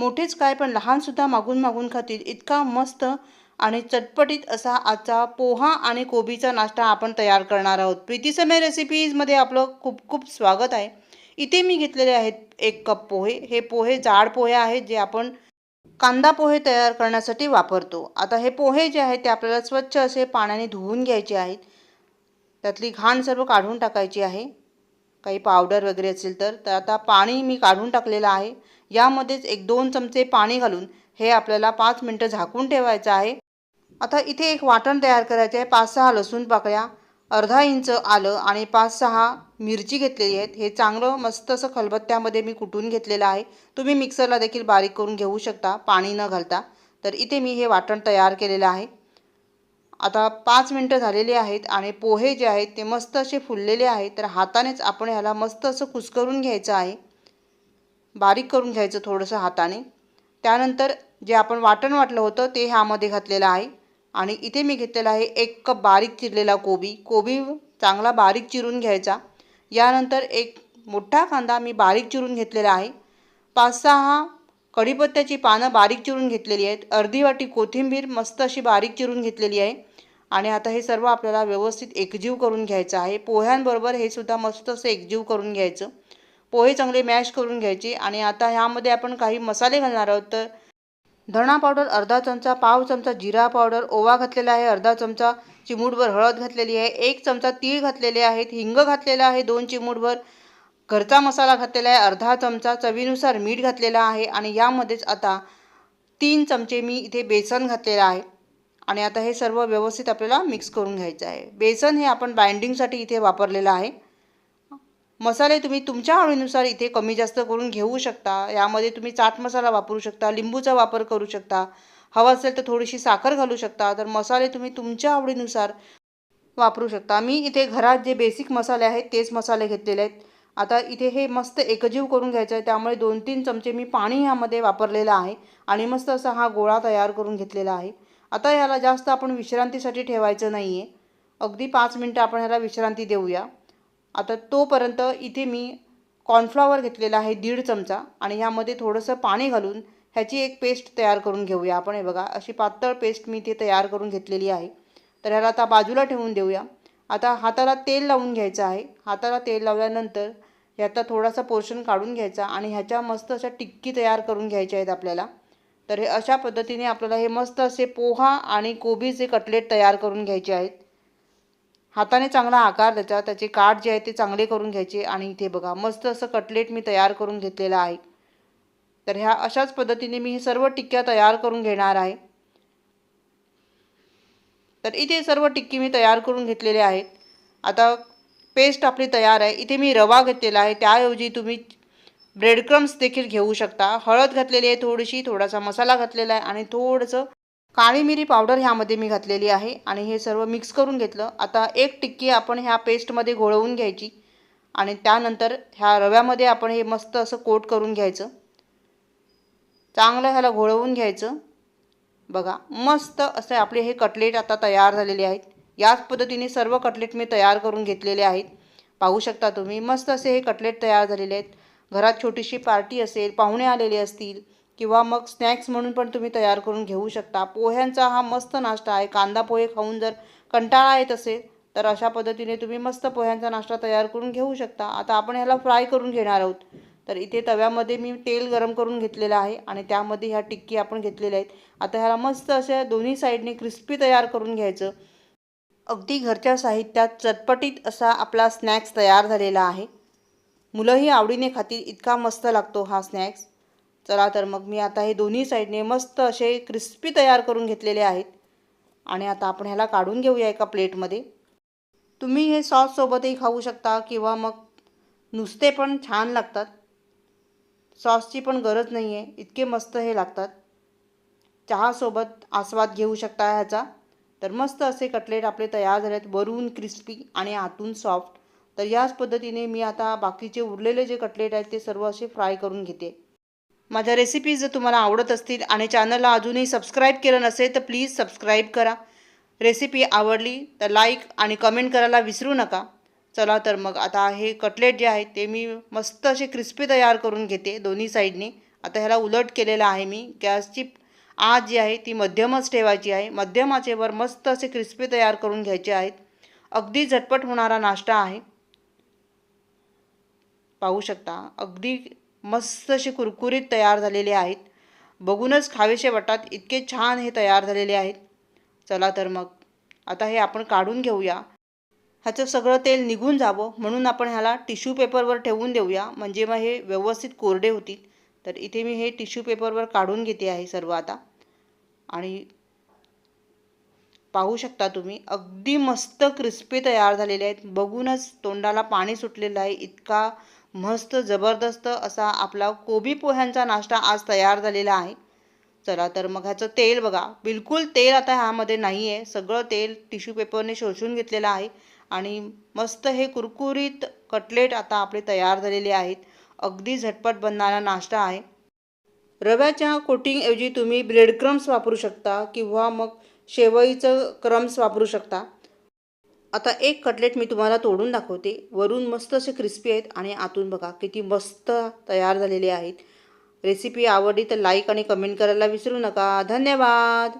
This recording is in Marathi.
मोठेच काय पण लहानसुद्धा मागून मागून खातील. इतका मस्त आणि चटपटीत असा आजचा पोहा आणि कोबीचा नाश्ता आपण तयार करणार आहोत. प्रीती समय रेसिपीजमध्ये आपलं खूप खूप स्वागत आहे. इथे मी घेतलेले आहेत एक कप पोहे. हे पोहे जाड पोहे आहेत जे आपण कांदा पोहे तयार करण्यासाठी वापरतो. आता हे पोहे जे आहेत ते आपल्याला स्वच्छ असे पाण्याने धुवून घ्यायचे आहेत. त्यातली घाण सर्व काढून टाकायची आहे. काही पावडर वगैरे असेल तर तर आता पाणी मी काढून टाकलेलं आहे. यामध्येच एक दोन चमचे पाणी घालून हे आपल्याला पाच मिनटं झाकून ठेवायचं आहे. आता इथे एक वाटण तयार करायचे आहे. पाच सहा लसूण पाकळ्या अर्धा इंच आलं आणि पाच सहा मिरची घेतलेली आहेत. हे चांगलं मस्त असं खलबत्त्यामध्ये मी कुटून घेतलेलं आहे. तुम्ही मिक्सरला देखील बारीक करून घेऊ शकता पाणी न घालता. तर इथे मी हे वाटण तयार केलेलं आहे. आता पाच मिनटं झालेली आहेत आणि पोहे जे आहेत ते मस्त असे फुललेले आहेत. तर हातानेच आपण ह्याला मस्त असं कुस्करून घ्यायचं आहे. बारीक करून घ्यायचं थोडंसं हाताने. त्यानंतर जे आपण वाटण वाटलं होतं ते ह्यामध्ये घातलेलं आहे. आणि इथे मी घेतलेला आहे एक कप बारीक चिरलेला कोबी. कोबी चांगला बारीक चिरून घ्यायचा. यानंतर एक मोठा कांदा मी बारीक चिरून घेतलेला आहे. पाच सहा कढीपत्त्याची पानं बारीक चिरून घेतलेली आहेत. अर्धी वाटी कोथिंबीर मस्त अशी बारीक चिरून घेतलेली आहे. आणि आता हे सर्व आपल्याला व्यवस्थित एकजीव करून घ्यायचं आहे. पोह्यांबरोबर हे सुद्धा मस्त असं एकजीव करून घ्यायचं. पोहे चांगले मॅश करून घ्यायचे. आणि आता ह्यामध्ये आपण काही मसाले घालणार आहोत तर धणा पावडर अर्धा चमचा पाव चमचा जिरा पावडर ओवा घातलेला आहे अर्धा चमचा चिमूटभर हळद घातलेली आहे एक चमचा तीळ घातलेले आहेत हिंग घातलेला आहे दोन चिमूटभर घरचा मसाला घातलेला आहे अर्धा चमचा चवीनुसार मीठ घातलेलं आहे आणि यामध्येच आता तीन चमचे मी इथे बेसन घातलेलं आहे. आणि आता हे सर्व व्यवस्थित आपल्याला मिक्स करून घ्यायचं आहे. बेसन हे आपण बाइंडिंगसाठी इथे वापरलेलं आहे. मसाले तुम्ही तुमच्या आवडीनुसार इथे कमी जास्त करून घेऊ शकता. यामध्ये तुम्ही चाट मसाला वापरू शकता लिंबूचा वापर करू शकता. हवा असेल तर थोडीशी साखर घालू शकता. तर मसाले तुम्ही तुमच्या आवडीनुसार वापरू शकता. मी इथे घरात जे बेसिक मसाले आहेत तेच मसाले घेतलेले आहेत. आता इथे हे मस्त एकजीव करून घ्यायचं आहे. त्यामुळे दोन तीन चमचे मी पाणी ह्यामध्ये वापरलेलं आहे. आणि मस्त असा हा गोळा तयार करून घेतलेला आहे. आता याला जास्त आपण विश्रांतीसाठी ठेवायचं नाही आहे अगदी पाच मिनटं आपण ह्याला विश्रांती देऊया. आता तोपर्यंत इथे मी कॉर्नफ्लॉवर घेतलेला आहे दीड चमचा. आणि ह्यामध्ये थोडंसं पाणी घालून ह्याची एक पेस्ट तयार करून घेऊया. आपण हे बघा अशी पातळ पेस्ट मी ते तयार करून घेतलेली आहे. तर ह्याला आता बाजूला ठेवून देऊया. आता हाताला तेल लावून घ्यायचं आहे. हाताला तेल लावल्यानंतर ह्याचा थोडासा पोर्शन काढून घ्यायचा आणि ह्याच्या मस्त अशा टिक्की तयार करून घ्यायच्या आहेत आपल्याला. तर हे अशा पद्धतीने आपल्याला हे मस्त असे पोहा आणि कोबीचे कटलेट तयार करून घ्यायचे आहेत. हाताने चांगला आकार द्यायचा त्याचे काठ जे आहे ते चांगले करून घ्यायचे आणि इथे बघा मस्त असं कटलेट मी तयार करून घेतलेलं आहे. तर ह्या अशाच पद्धतीने मी हे सर्व टिक्क्या तयार करून घेणार आहे. तर इथे सर्व टिक्की मी तयार करून घेतलेले आहेत. आता पेस्ट आपली तयार आहे. इथे मी रवा घेतलेला आहे. त्याऐवजी तुम्ही ब्रेड क्रम्स देखील घेऊ शकता. हळद घातलेली आहे थोडीशी थोडासा मसाला घातलेला आहे आणि थोडंसं काळी मिरी पावडर ह्यामध्ये मी घातलेली आहे आणि हे सर्व मिक्स करून घेतलं. आता एक टिक्की आपण ह्या पेस्टमध्ये घोळवून घ्यायची आणि त्यानंतर ह्या रव्यामध्ये आपण हे मस्त असं कोट करून घ्यायचं. चांगलं ह्याला घोळवून घ्यायचं. बघा मस्त असे आपले हे कटलेट आता तयार झालेले आहेत. याच पद्धतीने सर्व कटलेट मी तयार करून घेतलेले आहेत. पाहू शकता तुम्ही मस्त असे हे कटलेट तयार झालेले आहेत. घरात छोटीशी पार्टी असेल पाहुणे आलेले असतील किंवा मग स्नॅक्स म्हणून पण तुम्ही तयार करून घेऊ शकता. पोह्यांचा हा मस्त नाश्ता आहे. कांदा पोहे खाऊन जर कंटाळा येत असेल तर अशा पद्धतीने तुम्ही मस्त पोह्यांचा नाश्ता तयार करून घेऊ शकता. आता आपण ह्याला फ्राय करून घेणार आहोत. तर इथे तव्यामध्ये मी तेल गरम करून घेतलेलं आहे आणि त्यामध्ये ह्या टिक्की आपण घेतलेल्या आहेत. आता ह्याला मस्त अशा दोन्ही साईडने क्रिस्पी तयार करून घ्यायचं. अगदी घरच्या साहित्यात चटपटीत असा आपला स्नॅक्स तयार झालेला आहे. मुलंही आवडीने खातील इतका मस्त लागतो हा स्नॅक्स. चला तर मग मी आता हे दोन्ही साईडने मस्त असे क्रिस्पी तयार करून घेतलेले आहेत. आणि आता आपण ह्याला काढून घेऊया एका प्लेटमध्ये. तुम्ही हे सॉससोबतही खाऊ शकता किंवा मग नुसते पण छान लागतात. सॉसची पण गरज नाही आहे इतके मस्त हे लागतात. चहासोबत आस्वाद घेऊ शकता ह्याचा. तर मस्त असे कटलेट आपले तयार झालेत. वरून क्रिस्पी आणि आतून सॉफ्ट. तर याच पद्धतीने मी आता बाकीचे उरलेले जे कटलेट आहेत ते सर्व असे फ्राय करून घेते. माझ्या रेसिपीज जर तुम्हाला आवडत असतील आणि चॅनलला अजूनही सबस्क्राईब केलं नसेल तर प्लीज सबस्क्राईब करा. रेसिपी आवडली तर लाईक आणि कमेंट करायला विसरू नका. चला तर मग आता हे कटलेट जे आहे ते मी मस्त असे क्रिस्पी तयार करून घेते दोन्ही साईडने आता ह्याला उलट केलेलं आहे मी. गॅसची आत जी आहे ती मध्यमच ठेवायची आहे. मध्यम आचेवर मस्त असे क्रिस्पी तयार करून घ्यायचे आहेत. अगदी झटपट होणारा नाश्ता आहे. पाहू शकता अगदी मस्त असे कुरकुरीत तयार झालेले आहेत. बघूनच खावेसे वाटतात इतके छान हे तयार झालेले आहेत. चला तर मग आता हे आपण काढून घेऊया. ह्याचं सगळं तेल निघून जावं म्हणून आपण ह्याला टिश्यू पेपरवर ठेवून देऊया. म्हणजे मग हे व्यवस्थित कोरडे होतील. तर इथे मी हे टिश्यू पेपरवर काढून घेते आहे सर्व आता. आणि पाहू शकता तुम्ही अगदी मस्त क्रिस्पी तयार झालेले आहेत. बघूनच तोंडाला पाणी सुटलेलं आहे. इतका मस्त जबरदस्त असा आपला कोबी पोह्यांचा नाश्ता आज तयार झालेला आहे. चला तर मग ह्याचं तेल बघा. बिलकुल तेल आता ह्यामध्ये नाही आहे सगळं तेल टिश्यू पेपरने शोषून घेतलेलं आहे. आणि मस्त हे कुरकुरीत कटलेट आता आपले तयार झालेले आहेत. अगदी झटपट बनणारा नाश्ता आहे. रव्याच्या कोटिंगऐवजी तुम्ही ब्रेड क्रम्स वापरू शकता किंवा मग शेवईचं क्रम्स वापरू शकता. आता एक कटलेट मी तुम्हाला तोडून दाखवते. वरून मस्त असे क्रिस्पी आहेत आणि आतून बघा किती मस्त तयार झालेले आहेत. रेसिपी आवडली तर लाईक आणि कमेंट करायला विसरू नका. धन्यवाद!